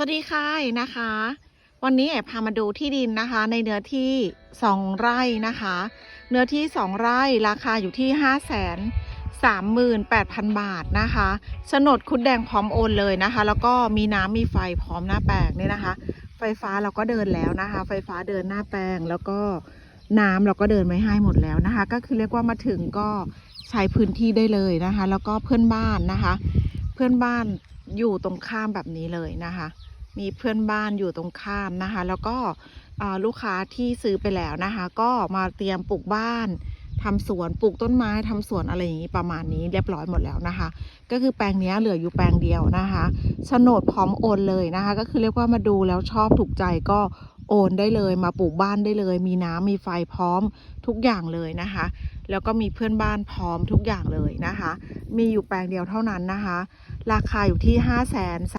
สวัสดีค่ะนะคะ วันนี้แอบพามาดูที่ดินนะคะ ในเนื้อที่ 2 ไร่นะคะ เนื้อที่ 2 ไร่ราคาอยู่ที่ 5 3 8 0 0 0 บาทนะคะโฉนดคุดแดงพร้อมโอนเลยนะคะ แล้วก็มีน้ำมีไฟพร้อมหน้าแปลงเนี่ยนะคะ ไฟฟ้าเราก็เดินแล้วนะคะ ไฟฟ้าเดินหน้าแปลงแล้วก็น้ำเราก็เดินไว้ให้หมดแล้วนะคะ ก็คือเรียกว่ามาถึงก็ใช้พื้นที่ได้เลยนะคะ แล้วก็เพื่อนบ้านนะคะ เพื่อนบ้าน อยู่ตรงข้ามแบบนี้เลยนะคะ มีเพื่อนบ้านอยู่ตรงข้ามนะคะ แล้วก็ลูกค้าที่ซื้อไปแล้วนะคะ ก็มาเตรียมปลูกบ้านทำสวนปลูกต้นไม้ทำสวนอะไรอย่างนี้ประมาณนี้เรียบร้อยหมดแล้วนะคะ ก็คือแปลงนี้เหลืออยู่แปลงเดียวนะคะโฉนดพร้อมโอนเลยนะคะ ก็คือเรียกว่ามาดูแล้วชอบถูกใจก็โอนได้เลย มาปลูกบ้านได้เลย มีน้ำมีไฟพร้อมทุกอย่างเลยนะคะ แล้วก็มีเพื่อนบ้านพร้อมทุกอย่างเลยนะคะ มีอยู่แปลงเดียวเท่านั้นนะคะ ราคาอยู่ที่ 5 3